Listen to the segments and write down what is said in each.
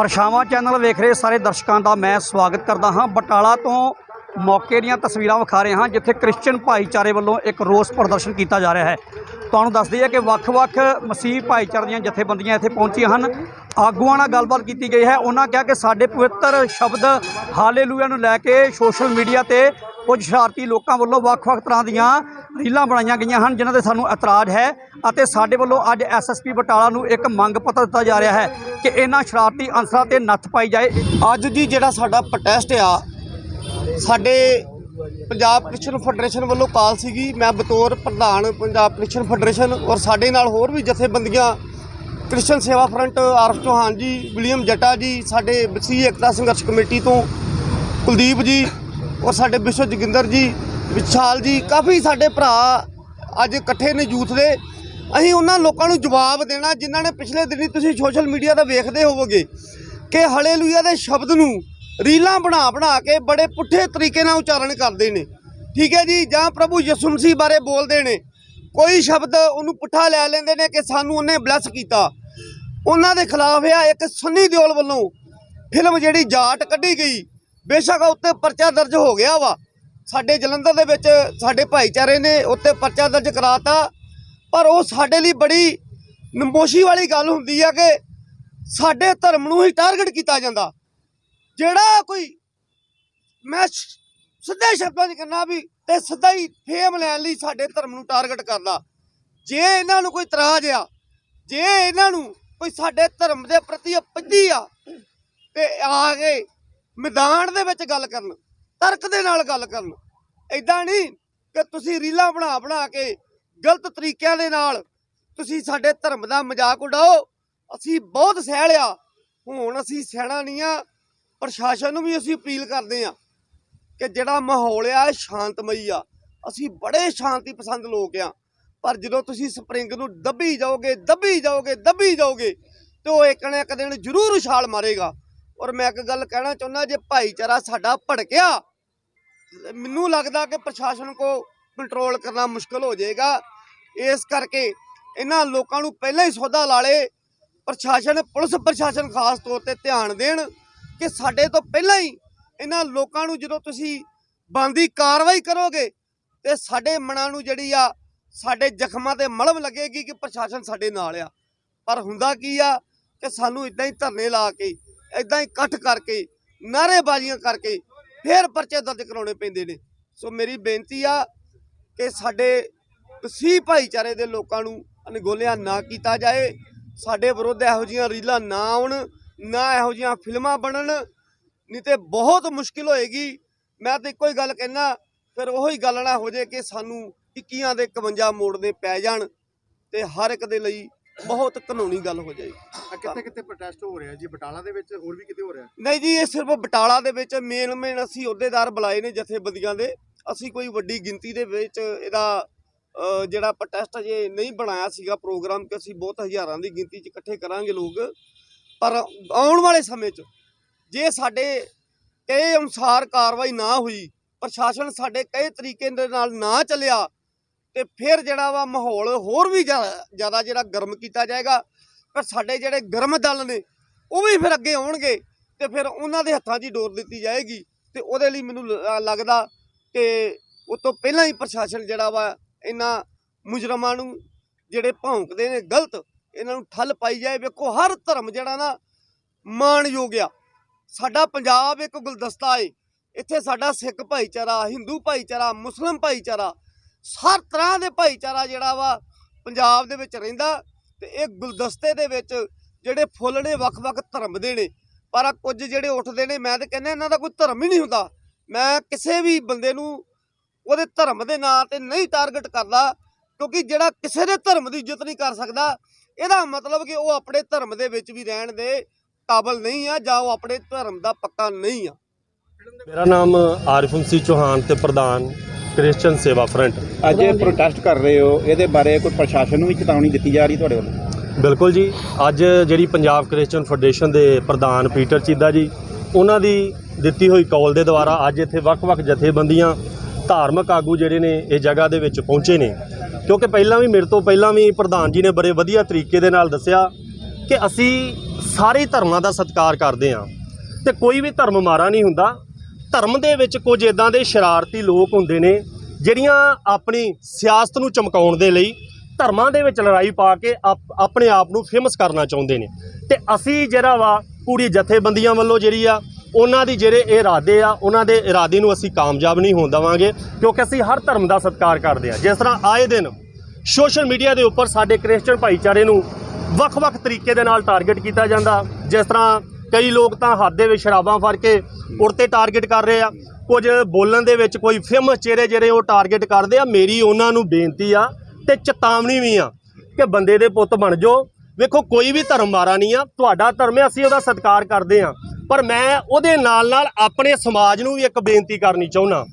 ਪਰਛਾਵਾਂ ਚੈਨਲ ਵੇਖ ਰਹੇ ਸਾਰੇ ਦਰਸ਼ਕਾਂ ਦਾ ਮੈਂ ਸਵਾਗਤ ਕਰਦਾ ਹਾਂ। ਬਟਾਲਾ ਤੋਂ ਮੌਕੇ ਦੀਆਂ ਤਸਵੀਰਾਂ ਵਿਖਾ ਰਹੇ ਹਾਂ, ਜਿੱਥੇ ਕ੍ਰਿਸਚੀਅਨ ਭਾਈਚਾਰੇ ਵੱਲੋਂ ਇੱਕ ਰੋਸ ਪ੍ਰਦਰਸ਼ਨ ਕੀਤਾ ਜਾ ਰਿਹਾ ਹੈ। ਤੁਹਾਨੂੰ ਦੱਸ ਦਈਏ ਕਿ ਵੱਖ-ਵੱਖ ਮਸੀਹ ਭਾਈਚਾਰੇ ਦੀਆਂ ਜਥੇਬੰਦੀਆਂ ਇੱਥੇ ਪਹੁੰਚੀਆਂ ਹਨ। ਆਗੂਆਂ ਨਾਲ ਗੱਲਬਾਤ ਕੀਤੀ ਗਈ ਹੈ। ਉਹਨਾਂ ਕਿਹਾ ਕਿ ਸਾਡੇ ਪਵਿੱਤਰ ਸ਼ਬਦ ਹਾਲੇਲੂਇਆ ਨੂੰ ਲੈ ਕੇ ਸੋਸ਼ਲ ਮੀਡੀਆ ਤੇ ਕੁਝ ਸ਼ਰਾਰਤੀ ਲੋਕਾਂ ਵੱਲੋਂ ਵੱਖ-ਵੱਖ ਤਰ੍ਹਾਂ ਦੀਆਂ ਰੀਲਾਂ ਬਣਾਈਆਂ ਗਈਆਂ ਹਨ, ਜਿਨ੍ਹਾਂ ਤੇ ਸਾਨੂੰ ਇਤਰਾਜ਼ ਹੈ ਅਤੇ ਸਾਡੇ ਵੱਲੋਂ ਅੱਜ ਐਸਐਸਪੀ ਬਟਾਲਾ ਨੂੰ ਇੱਕ ਮੰਗ ਪੱਤਰ ਦਿੱਤਾ ਜਾ ਰਿਹਾ ਹੈ ਕਿ ਇਹਨਾਂ ਸ਼ਰਾਰਤੀ ਅਨਸਰਾਂ ਤੇ ਨੱਥ ਪਾਈ ਜਾਏ। ਅੱਜ ਜੀ ਜਿਹੜਾ ਸਾਡਾ ਪ੍ਰੋਟੈਸਟ ਆ, ਸਾਡੇ ਪੰਜਾਬ ਕ੍ਰਿਸ਼ਨ ਫੈਡਰੇਸ਼ਨ ਵੱਲੋਂ ਕਾਲ ਸੀਗੀ। ਮੈਂ ਬਤੌਰ ਪ੍ਰਧਾਨ ਪੰਜਾਬ ਕ੍ਰਿਸ਼ਨ ਫੈਡਰੇਸ਼ਨ ਔਰ ਸਾਡੇ ਨਾਲ ਹੋਰ ਵੀ ਜਥੇਬੰਦੀਆਂ, ਕ੍ਰਿਸ਼ਨ ਸੇਵਾ ਫਰੰਟ ਆਰਫ ਚੌਹਾਨ ਜੀ, ਵਿਲੀਅਮ ਜੱਟਾ ਜੀ, ਸਾਡੇ ਬਸੀ ਏਕਤਾ ਸੰਘਰਸ਼ ਕਮੇਟੀ ਤੋਂ ਕੁਲਦੀਪ ਜੀ ਔਰ ਸਾਡੇ ਵਿਸ਼ਵ ਜੋਗਿੰਦਰ ਜੀ ਵਿਸ਼ਾਲ ਜੀ, ਕਾਫੀ ਸਾਡੇ ਭਰਾ ਅੱਜ ਇਕੱਠੇ ਨੇ ਯੂਥ ਦੇ। ਅਸੀਂ ਉਹਨਾਂ ਲੋਕਾਂ ਨੂੰ ਜਵਾਬ ਦੇਣਾ, ਜਿਨ੍ਹਾਂ ਨੇ ਪਿਛਲੇ ਦਿਨੀ ਤੁਸੀਂ ਸੋਸ਼ਲ ਮੀਡੀਆ ਤੇ ਵੇਖਦੇ ਹੋਵੋਗੇ ਕਿ ਹਲੇਲੂਇਆ ਦੇ ਸ਼ਬਦ ਨੂੰ ਰੀਲਾਂ ਬਣਾ ਬਣਾ ਕੇ ਬੜੇ ਪੁੱਠੇ ਤਰੀਕੇ ਨਾਲ ਉਚਾਰਨ ਕਰਦੇ ਨੇ। ਠੀਕ ਹੈ ਜੀ, ਜਾਂ ਪ੍ਰਭੂ ਯਿਸੂ ਮਸੀਹ ਬਾਰੇ ਬੋਲਦੇ ਨੇ। ਕੋਈ ਸ਼ਬਦ ਉਹਨੂੰ ਪੁੱਠਾ ਲੈ ਲੈਂਦੇ ਨੇ ਕਿ ਸਾਨੂੰ ਉਹਨੇ ਬਲੈਸ ਕੀਤਾ। ਉਹਨਾਂ ਦੇ ਖਿਲਾਫ ਆ ਇੱਕ ਸੰਨੀ ਦਿਓਲ ਵੱਲੋਂ ਫਿਲਮ ਜਿਹੜੀ ਜਾਟ ਕੱਢੀ ਗਈ। ਬੇਸ਼ੱਕ ਉੱਤੇ ਪਰਚਾ ਦਰਜ ਹੋ ਗਿਆ ਵਾ। ਸਾਡੇ ਜਲੰਧਰ ਦੇ ਵਿੱਚ ਸਾਡੇ ਭਾਈਚਾਰੇ ਨੇ ਉੱਤੇ ਪਰਚਾ ਦਰਜ ਕਰਾਤਾ, ਪਰ ਉਹ ਸਾਡੇ ਲਈ ਬੜੀ ਨਮੋਸ਼ੀ ਵਾਲੀ ਗੱਲ ਹੁੰਦੀ ਆ ਕਿ ਸਾਡੇ ਧਰਮ ਨੂੰ ਹੀ ਟਾਰਗੇਟ ਕੀਤਾ ਜਾਂਦਾ। ਜਿਹੜਾ ਕੋਈ, ਮੈਂ ਸਿੱਧੇ ਸ਼ਬਦਾਂ 'ਚ ਕਹਿੰਦਾ ਵੀ ਤੇ ਸਿੱਧਾ ਹੀ ਫੇਮ ਲੈਣ ਲਈ ਸਾਡੇ ਧਰਮ ਨੂੰ ਟਾਰਗੇਟ ਕਰਦਾ। ਜੇ ਇਹਨਾਂ ਨੂੰ ਕੋਈ ਤਰਾਜ ਆ, ਜੇ ਇਹਨਾਂ ਨੂੰ ਕੋਈ ਸਾਡੇ ਧਰਮ ਦੇ ਪ੍ਰਤੀ ਅਪੱਜੀ ਆ, ਤੇ ਆ ਕੇ ਮੈਦਾਨ ਦੇ ਵਿੱਚ ਗੱਲ ਕਰਨ। ਤਰਕ ਦੇ ਨਾਲ ਗੱਲ ਕਰਨ ਐਦਾਂ ਨਹੀਂ ਕਿ ਤੁਸੀਂ ਰੀਲਾਂ ਬਣਾ ਬਣਾ ਕੇ ਗਲਤ ਤਰੀਕਿਆਂ ਦੇ ਨਾਲ ਤੁਸੀਂ ਸਾਡੇ ਧਰਮ ਦਾ ਮਜ਼ਾਕ ਉਡਾਓ। ਅਸੀਂ ਬਹੁਤ ਸਹਿ ਲਿਆ ਹੁਣ ਅਸੀਂ ਸਹਿਣਾ ਨਹੀਂ ਆ। ਪ੍ਰਸ਼ਾਸਨ ਨੂੰ ਵੀ ਅਸੀਂ ਅਪੀਲ ਕਰਦੇ ਆ ਕਿ ਜਿਹੜਾ ਮਾਹੌਲ ਆ, ਇਹ ਸ਼ਾਂਤਮਈ ਆ। ਅਸੀਂ ਬੜੇ ਸ਼ਾਂਤੀ ਪਸੰਦ ਲੋਕ ਆ। ਪਰ ਜਦੋਂ ਤੁਸੀਂ ਸਪਰਿੰਗ ਨੂੰ ਦੱਬੀ ਜਾਓਗੇ ਦੱਬੀ ਜਾਓਗੇ ਦੱਬੀ ਜਾਓਗੇ, ਤੇ ਉਹ ਇੱਕ ਨਾ ਇੱਕ ਦਿਨ ਜ਼ਰੂਰ ਉਛਾਲ ਮਾਰੇਗਾ। ਔਰ ਮੈਂ ਇੱਕ ਗੱਲ ਕਹਿਣਾ ਚਾਹੁੰਦਾ, ਜੇ ਭਾਈਚਾਰਾ ਸਾਡਾ ਭੜਕਿਆ ਮੈਨੂੰ ਲੱਗਦਾ ਕਿ ਪ੍ਰਸ਼ਾਸਨ ਕੋ ਕੰਟਰੋਲ ਕਰਨਾ ਮੁਸ਼ਕਲ ਹੋ ਜਾਏਗਾ। ਇਸ ਕਰਕੇ ਇਹਨਾਂ ਲੋਕਾਂ ਨੂੰ ਪਹਿਲਾਂ ਹੀ ਸੌਦਾ ਲਾ ਲੇ ਪ੍ਰਸ਼ਾਸਨ, ਪੁਲਿਸ ਪ੍ਰਸ਼ਾਸਨ ਖਾਸ ਤੌਰ ਤੇ ਧਿਆਨ ਦੇਣ ਕਿ ਸਾਡੇ ਤੋਂ ਪਹਿਲਾਂ ਹੀ ਇਹਨਾਂ ਲੋਕਾਂ ਨੂੰ ਜਦੋਂ ਤੁਸੀਂ ਬੰਦੀ ਕਾਰਵਾਈ ਕਰੋਗੇ ਤੇ ਸਾਡੇ ਮਨਾਂ ਨੂੰ ਜਿਹੜੀ ਆ, ਸਾਡੇ ਜ਼ਖਮਾਂ ਤੇ ਮਲਮ ਲੱਗੇਗੀ ਕਿ ਪ੍ਰਸ਼ਾਸਨ ਸਾਡੇ ਨਾਲ ਆ। ਪਰ ਹੁੰਦਾ ਕੀ ਆ ਕਿ ਸਾਨੂੰ ਇਦਾਂ ਹੀ ਧਰਨੇ ਲਾ ਕੇ ਇਦਾਂ ਹੀ ਇਕੱਠ ਕਰਕੇ, ਨਾਅਰੇਬਾਜ਼ੀਆਂ ਕਰਕੇ ਫੇਰ ਪਰਚੇ ਦਰਜ ਕਰਾਉਣੇ ਪੈਂਦੇ ਨੇ। ਸੋ ਮੇਰੀ ਬੇਨਤੀ ਆ ਕਿ ਸਾਡੇ ਸੀ ਭਾਈਚਾਰੇ ਦੇ ਲੋਕਾਂ ਨੂੰ ਅਣਗੋਲਿਆ ਨਾ ਕੀਤਾ ਜਾਏ। ਸਾਡੇ ਵਿਰੁੱਧ ਇਹੋ ਜਿਹੀਆਂ ਰੀਲਾਂ ਨਾ ਆਉਣ, ਨਾ ਇਹੋ ਜਿਹੀਆਂ ਫਿਲਮਾਂ ਬਣਨ, ਨਹੀਂ ਤੇ ਬਹੁਤ ਮੁਸ਼ਕਿਲ ਹੋਏਗੀ। ਮੈਂ ਤਾਂ ਇੱਕੋ ਹੀ ਗੱਲ ਕਹਿਣਾ ਫਿਰ ਉਹੀ ਗੱਲ ਨਾ ਹੋ ਜੇ ਕਿ ਸਾਨੂੰ 21 ਦੇ 51 ਮੋੜਨੇ ਪੈ ਜਾਣ ਤੇ ਹਰ ਇੱਕ ਦੇ ਲਈ ਬਹੁਤ ਕਾਨੂੰਨੀ ਗੱਲ ਹੋ ਜਾਏ ਕਿੱਥੇ ਕਿੱਥੇ ਪ੍ਰੋਟੈਸਟ ਹੋ ਰਿਹਾ ਜੀ? ਬਟਾਲਾ ਦੇ ਵਿੱਚ ਹੋਰ ਵੀ ਕਿਤੇ ਹੋ ਰਿਹਾ? ਨਹੀਂ ਜੀ ਇਹ ਸਿਰਫ ਬਟਾਲਾ ਦੇ ਵਿੱਚ ਮੇਨ ਮੇਨ ਅਸੀਂ ਅਹੁਦੇਦਾਰ ਬੁਲਾਏ ਨੇ ਜਥੇਬੰਦੀਆਂ ਦੇ। ਅਸੀਂ ਕੋਈ ਵੱਡੀ ਗਿਣਤੀ ਦੇ ਵਿੱਚ ਇਹਦਾ ਜਿਹੜਾ ਪ੍ਰੋਟੈਸਟ ਅਜੇ ਨਹੀਂ ਬਣਾਇਆ ਸੀਗਾ ਪ੍ਰੋਗਰਾਮ ਕਿ ਅਸੀਂ ਬਹੁਤ ਹਜ਼ਾਰਾਂ ਦੀ ਗਿਣਤੀ 'ਚ ਇਕੱਠੇ ਕਰਾਂਗੇ ਲੋਕ। ਪਰ ਆਉਣ ਵਾਲੇ ਸਮੇਂ 'ਚ ਜੇ ਸਾਡੇ ਕਹੇ ਅਨੁਸਾਰ ਕਾਰਵਾਈ ਨਾ ਹੋਈ ਪ੍ਰਸ਼ਾਸਨ ਸਾਡੇ ਕਹੇ ਤਰੀਕੇ ਦੇ ਨਾਲ ਨਾ ਚੱਲਿਆ ਤੇ ਫਿਰ ਜਿਹੜਾ ਵਾ ਮਾਹੌਲ ਹੋਰ ਵੀ ਜ਼ਿਆ- ਜ਼ਿਆਦਾ ਜਿਹੜਾ ਗਰਮ ਕੀਤਾ ਜਾਏਗਾ ਪਰ ਸਾਡੇ ਜਿਹੜੇ ਗਰਮ ਦਲ ਨੇ, ਉਹ ਵੀ ਫਿਰ ਅੱਗੇ ਆਉਣਗੇ ਤੇ ਫਿਰ ਉਹਨਾਂ ਦੇ ਹੱਥਾਂ 'ਚ ਹੀ ਡੋਰ ਦਿੱਤੀ ਜਾਏਗੀ ਤੇ ਉਹਦੇ ਲਈ ਮੈਨੂੰ ਲ- ਲੱਗਦਾ ਕਿ ਉਹ ਤੋਂ ਪਹਿਲਾਂ ਹੀ ਪ੍ਰਸ਼ਾਸਨ ਜਿਹੜਾ ਵਾ ਇਹਨਾਂ ਮੁਜਰਮਾਂ ਨੂੰ ਜਿਹੜੇ ਭੌਂਕਦੇ ਨੇ ਗਲਤ, ਇਹਨਾਂ ਨੂੰ ਠੱਲ ਪਾਈ ਜਾਏ, ਵੇਖੋ ਹਰ ਧਰਮ ਜਿਹੜਾ ਨਾ ਮਾਣਯੋਗ ਆ। ਸਾਡਾ ਪੰਜਾਬ ਇੱਕ ਗੁਲਦਸਤਾ ਏ, ਇੱਥੇ ਸਾਡਾ ਸਿੱਖ ਭਾਈਚਾਰਾ, ਹਿੰਦੂ ਭਾਈਚਾਰਾ, ਮੁਸਲਮ ਭਾਈਚਾਰਾ ਹਰ ਤਰ੍ਹਾਂ ਦੇ ਭਾਈਚਾਰਾ ਜਿਹੜਾ ਵਾ ਪੰਜਾਬ ਦੇ ਵਿੱਚ ਰਹਿੰਦਾ ਤੇ ਇਹ ਗੁਲਦਸਤੇ ਦੇ ਵਿੱਚ ਜਿਹੜੇ ਫੁੱਲ ਨੇ ਵੱਖ-ਵੱਖ ਧਰਮ ਦੇ ਨੇ। ਪਰ ਆਹ ਕੁਝ ਜਿਹੜੇ ਉੱਠਦੇ ਨੇ, ਮੈਂ ਤਾਂ ਕਹਿੰਦਾ ਇਹਨਾਂ ਦਾ ਕੋਈ ਧਰਮ ਹੀ ਨਹੀਂ ਹੁੰਦਾ। ਮੈਂ ਕਿਸੇ ਵੀ ਬੰਦੇ ਨੂੰ ਉਹਦੇ ਧਰਮ ਦੇ ਨਾਂ ਤੇ ਨਹੀਂ ਟਾਰਗੇਟ ਕਰਦਾ, ਕਿਉਂਕਿ ਜਿਹੜਾ ਕਿਸੇ ਦੇ ਧਰਮ ਦੀ ਇੱਜ਼ਤ ਨਹੀਂ ਕਰ ਸਕਦਾ, ਇਹਦਾ ਮਤਲਬ ਕਿ ਉਹ ਆਪਣੇ ਧਰਮ ਦੇ ਵਿੱਚ ਵੀ ਰਹਿਣ ਦੇ ਕਾਬਲ ਨਹੀਂ ਆ, ਜਾਂ ਉਹ ਆਪਣੇ ਧਰਮ ਦਾ ਪੱਕਾ ਨਹੀਂ ਆ। ਮੇਰਾ ਨਾਮ ਆਰਿਫ ਮਸੀਹ ਚੌਹਾਨ ਤੇ ਪ੍ਰਧਾਨ ਕ੍ਰਿਸਚੀਅਨ ਸੇਵਾ ਫਰੰਟ। ਅੱਜ ਇਹ ਪ੍ਰੋਟੈਸਟ ਕਰ ਰਹੇ ਹੋ ਇਹਦੇ ਬਾਰੇ ਕੋਈ ਪ੍ਰਸ਼ਾਸਨ ਨੂੰ ਵੀ ਚੇਤਾਵਨੀ ਦਿੱਤੀ ਜਾ ਰਹੀ ਤੁਹਾਡੇ ਵੱਲੋਂ? ਬਿਲਕੁਲ ਜੀ ਅੱਜ ਜਿਹੜੀ ਪੰਜਾਬ ਕ੍ਰਿਸਚੀਅਨ ਫੈਡਰੇਸ਼ਨ ਦੇ ਪ੍ਰਧਾਨ ਪੀਟਰ ਚੀਦਾ ਜੀ ਉਹਨਾਂ ਦੀ ਦਿੱਤੀ ਹੋਈ ਕਾਲ ਦੇ ਦੁਆਰਾ ਅੱਜ ਇੱਥੇ ਵੱਖ-ਵੱਖ ਜਥੇਬੰਦੀਆਂ ਧਾਰਮਿਕ ਆਗੂ ਜਿਹੜੇ ਨੇ ਇਹ ਜਗ੍ਹਾ ਦੇ ਵਿੱਚ ਪਹੁੰਚੇ ਨੇ। ਕਿਉਂਕਿ ਪਹਿਲਾਂ ਵੀ ਮੇਰੇ ਤੋਂ ਪਹਿਲਾਂ ਵੀ ਪ੍ਰਧਾਨ ਜੀ ਨੇ ਬੜੇ ਵਧੀਆ ਤਰੀਕੇ ਦੇ ਨਾਲ ਦੱਸਿਆ ਕਿ ਅਸੀਂ ਸਾਰੇ ਧਰਮਾਂ ਦਾ ਸਤਿਕਾਰ ਕਰਦੇ ਆ ਤੇ ਕੋਈ ਵੀ ਧਰਮ ਮਾਰਾ ਨਹੀਂ ਹੁੰਦਾ ਧਰਮ ਦੇ ਵਿੱਚ ਕੁਝ ਇਦਾਂ ਦੇ ਸ਼ਰਾਰਤੀ ਲੋਕ ਹੁੰਦੇ ਨੇ, ਜਿਹੜੀਆਂ ਆਪਣੀ ਸਿਆਸਤ ਨੂੰ ਚਮਕਾਉਣ ਦੇ ਲਈ ਧਰਮਾਂ ਦੇ ਵਿੱਚ ਲੜਾਈ ਪਾ ਕੇ ਆਪਣੇ ਆਪ ਨੂੰ ਫੇਮਸ ਕਰਨਾ ਚਾਹੁੰਦੇ ਨੇ। ਤੇ ਅਸੀਂ ਜਿਹੜਾ ਵਾ, ਪੂਰੀ ਜਥੇਬੰਦੀਆਂ ਵੱਲੋਂ ਜਿਹੜੀ ਆ, ਉਹਨਾਂ ਦੀ ਜਿਹੜੇ ਇਹ ਇਰਾਦੇ ਆ, ਉਹਨਾਂ ਦੇ ਇਰਾਦੇ ਨੂੰ ਅਸੀਂ ਕਾਮਯਾਬ ਨਹੀਂ ਹੋਣ ਦੇਵਾਂਗੇ, ਕਿਉਂਕਿ ਅਸੀਂ ਹਰ ਧਰਮ ਦਾ ਸਤਿਕਾਰ ਕਰਦੇ ਆ। ਜਿਸ ਤਰ੍ਹਾਂ ਆਏ ਦਿਨ ਸੋਸ਼ਲ ਮੀਡੀਆ ਦੇ ਉੱਪਰ ਸਾਡੇ ਕ੍ਰਿਸਚੀਅਨ ਭਾਈਚਾਰੇ ਨੂੰ ਵੱਖ-ਵੱਖ ਤਰੀਕੇ ਦੇ ਨਾਲ ਟਾਰਗੇਟ ਕੀਤਾ ਜਾਂਦਾ। ਜਿਸ ਤਰ੍ਹਾਂ ਕਈ ਲੋਕ ਤਾਂ ਹੱਥ ਦੇ ਵਿੱਚ ਸ਼ਰਾਬਾਂ ਫੜ ਕੇ ਉਰਤੇ ਟਾਰਗੇਟ ਕਰ ਰਹੇ ਆ। ਕੁਝ ਬੋਲਣ ਦੇ ਵਿੱਚ ਕੋਈ ਫੇਮਸ ਚਿਹਰੇ ਜਿਹੜੇ ਉਹ ਟਾਰਗੇਟ ਕਰਦੇ ਆ। ਮੇਰੀ ਉਹਨਾਂ ਨੂੰ ਬੇਨਤੀ ਆ ਤੇ ਚੇਤਾਵਨੀ ਵੀ ਆ ਕਿ ਬੰਦੇ ਦੇ ਪੁੱਤ ਬਣ ਜਾਓ। ਵੇਖੋ, ਕੋਈ ਵੀ ਧਰਮ ਮਾਰਾ ਨਹੀਂ ਆ। ਤੁਹਾਡਾ ਧਰਮ ਹੈ ਅਸੀਂ ਉਹਦਾ ਸਤਿਕਾਰ ਕਰਦੇ ਆ। ਪਰ ਮੈਂ ਉਹਦੇ ਨਾਲ ਨਾਲ ਆਪਣੇ ਸਮਾਜ ਨੂੰ ਵੀ ਇੱਕ ਬੇਨਤੀ ਕਰਨੀ ਚਾਹੁੰਦਾ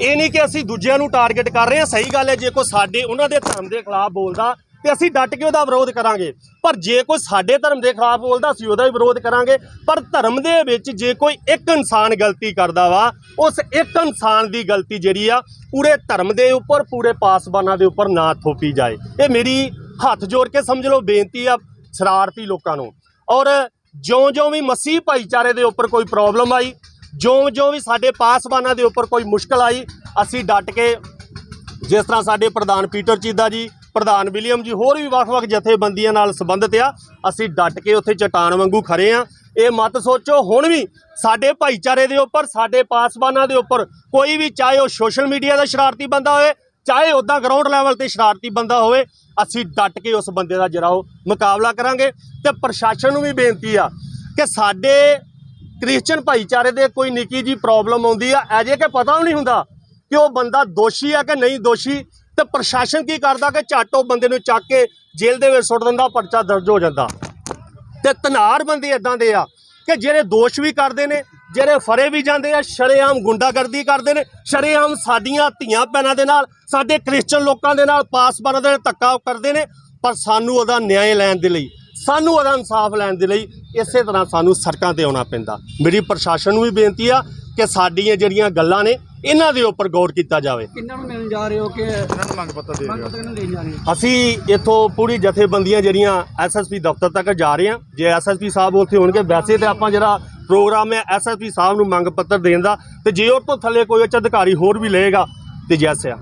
ਇਹ ਨਹੀਂ ਕਿ ਅਸੀਂ ਦੂਜਿਆਂ ਨੂੰ ਟਾਰਗੇਟ ਕਰ ਰਹੇ ਹਾਂ ਸਹੀ ਗੱਲ ਹੈ, ਜੇ ਕੋਈ ਸਾਡੇ, ਉਹਨਾਂ ਦੇ ਧਰਮ ਦੇ ਖਿਲਾਫ ਬੋਲਦਾ ਤੇ ਅਸੀਂ ਡਟ ਕੇ ਉਹਦਾ ਵਿਰੋਧ ਕਰਾਂਗੇ। ਪਰ ਜੇ ਕੋਈ ਸਾਡੇ ਧਰਮ ਦੇ ਖਿਲਾਫ ਬੋਲਦਾ, ਅਸੀਂ ਉਹਦਾ ਵੀ ਵਿਰੋਧ ਕਰਾਂਗੇ। ਪਰ ਧਰਮ ਦੇ ਵਿੱਚ ਜੇ ਕੋਈ ਇੱਕ ਇਨਸਾਨ ਗਲਤੀ ਕਰਦਾ ਵਾ, ਉਸ ਇੱਕ ਇਨਸਾਨ ਦੀ ਗਲਤੀ ਜਿਹੜੀ ਆ, ਪੂਰੇ ਧਰਮ ਦੇ ਉੱਪਰ, ਪੂਰੇ ਪਾਸਬਾਨਾਂ ਦੇ ਉੱਪਰ ਨਾ ਥੋਪੀ ਜਾਏ। ਇਹ ਮੇਰੀ ਹੱਥ ਜੋੜ ਕੇ ਸਮਝ ਲਓ, ਬੇਨਤੀ ਆ ਸ਼ਰਾਰਤੀ ਲੋਕਾਂ ਨੂੰ। ਔਰ ਜਿਉਂ-ਜਿਉਂ ਵੀ ਮਸੀਹ ਭਾਈਚਾਰੇ ਦੇ ਉੱਪਰ ਕੋਈ ਪ੍ਰੋਬਲਮ ਆਈ, ਜਿਉਂ-ਜਿਉਂ ਵੀ ਸਾਡੇ ਪਾਸਬਾਨਾਂ ਦੇ ਉੱਪਰ ਕੋਈ ਮੁਸ਼ਕਲ ਆਈ, ਅਸੀਂ ਡਟ ਕੇ ਜਿਸ ਤਰ੍ਹਾਂ ਸਾਡੇ ਪ੍ਰਧਾਨ ਪੀਟਰ ਚੀਦਾ ਜੀ ਪ੍ਰਧਾਨ ਵਿਲੀਅਮ ਜੀ, ਹੋਰ ਵੀ ਵੱਖ-ਵੱਖ ਜਥੇਬੰਦੀਆਂ ਨਾਲ ਸੰਬੰਧਿਤ ਆ। ਅਸੀਂ ਡਟ ਕੇ ਉੱਥੇ ਚਟਾਨ ਵਾਂਗੂ ਖੜੇ ਆ। ਇਹ ਮਤ ਸੋਚੋ, ਹੁਣ ਵੀ ਸਾਡੇ ਭਾਈਚਾਰੇ ਦੇ ਉੱਪਰ, ਸਾਡੇ ਪਾਸਬਾਨਾਂ ਦੇ ਉੱਪਰ ਕੋਈ ਵੀ ਚਾਹੇ ਉਹ ਸੋਸ਼ਲ ਮੀਡੀਆ ਦਾ ਸ਼ਰਾਰਤੀ ਬੰਦਾ ਹੋਵੇ, ਚਾਹੇ ਉੱਦਾਂ ਗਰਾਊਂਡ ਲੈਵਲ ਤੇ ਸ਼ਰਾਰਤੀ ਬੰਦਾ ਹੋਵੇ, ਅਸੀਂ ਡਟ ਕੇ ਉਸ ਬੰਦੇ ਦਾ ਜਿਹੜਾ ਉਹ ਮੁਕਾਬਲਾ ਕਰਾਂਗੇ। ਤੇ ਪ੍ਰਸ਼ਾਸਨ ਨੂੰ ਵੀ ਬੇਨਤੀ ਆ ਕਿ ਸਾਡੇ ਕ੍ਰਿਸਚੀਅਨ ਭਾਈਚਾਰੇ ਦੇ ਕੋਈ ਨਿੱਕੀ ਜੀ ਪ੍ਰੋਬਲਮ ਆਉਂਦੀ ਆ ਐਜੇ ਕਿ ਪਤਾ ਵੀ ਨਹੀਂ ਹੁੰਦਾ ਕਿ ਉਹ ਬੰਦਾ ਦੋਸ਼ੀ ਆ ਕਿ ਨਹੀਂ ਦੋਸ਼ੀ। ਤੇ ਪ੍ਰਸ਼ਾਸਨ ਕੀ ਕਰਦਾ ਕਿ ਝੱਟ ਉਹ ਬੰਦੇ ਨੂੰ ਚੱਕ ਕੇ ਜੇਲ੍ਹ ਦੇ ਵਿੱਚ ਸੁੱਟ ਦਿੰਦਾ, ਪਰਚਾ ਦਰਜ ਹੋ ਜਾਂਦਾ। ਤੇ ਤਨਾਰ ਬੰਦੇ ਇਦਾਂ ਦੇ ਆ ਕਿ ਜਿਹੜੇ ਦੋਸ਼ ਵੀ ਕਰਦੇ ਨੇ, ਜਿਹੜੇ ਫੜੇ ਵੀ ਜਾਂਦੇ ਆ, ਸ਼ਰੇਆਮ ਗੁੰਡਾਗਰਦੀ ਕਰਦੇ ਨੇ, ਸ਼ਰੇਆਮ ਸਾਡੀਆਂ ਧੀਆਂ ਭੈਣਾਂ ਦੇ ਨਾਲ, ਸਾਡੇ ਕ੍ਰਿਸਚਨ ਲੋਕਾਂ ਦੇ ਨਾਲ ਪਾਸਬਾਨਾਂ ਦੇ ਨਾਲ ਧੱਕਾ ਕਰਦੇ ਨੇ, ਪਰ ਸਾਨੂੰ ਉਹਦਾ ਨਿਆਂ ਲੈਣ ਦੇ ਲਈ, ਸਾਨੂੰ ਉਹਦਾ ਇਨਸਾਫ ਲੈਣ ਦੇ ਲਈ ਇਸੇ ਤਰ੍ਹਾਂ ਸਾਨੂੰ ਸੜਕਾਂ ਤੇ ਆਉਣਾ ਪੈਂਦਾ। ਮੇਰੀ ਪ੍ਰਸ਼ਾਸਨ ਨੂੰ ਵੀ ਬੇਨਤੀ ਆ ਕਿ ਸਾਡੀਆਂ ਜਿਹੜੀਆਂ ਗੱਲਾਂ ਨੇ ਇਹਨਾਂ ਦੇ ਉੱਪਰ ਗੌਰ ਕੀਤਾ ਜਾਵੇ। ਕਿੰਨਾਂ ਨੂੰ ਮਿਲਣ ਜਾ ਰਹੇ ਹੋ ਕਿ ਮੰਗ ਪੱਤਰ ਦੇ ਮੰਗ ਪੱਤਰ ਕਿਹਨੂੰ ਦੇਣ ਜਾ ਰਹੇ ਹੋ? ਅਸੀਂ ਇੱਥੋਂ ਪੂਰੀ ਜਥੇਬੰਦੀਆਂ ਜਿਹੜੀਆਂ ਐਸਐਸਪੀ ਦਫ਼ਤਰ ਤੱਕ ਜਾ ਰਹੇ ਹਾਂ। ਜੇ ਐਸਐਸਪੀ ਸਾਹਿਬ ਉੱਥੇ ਹੋਣਗੇ ਵੈਸੇ ਤੇ ਆਪਾਂ ਜਿਹੜਾ ਪ੍ਰੋਗਰਾਮ ਹੈ ਐਸਐਸਪੀ ਸਾਹਿਬ ਨੂੰ ਮੰਗ ਪੱਤਰ ਦੇਣ ਦਾ ਤੇ ਜੇ ਉਹ ਤੋਂ ਥੱਲੇ ਕੋਈ ਉੱਚ ਅਧਿਕਾਰੀ ਹੋਰ ਵੀ ਲਏਗਾ ਤੇ ਜੈਸੇ ਆ।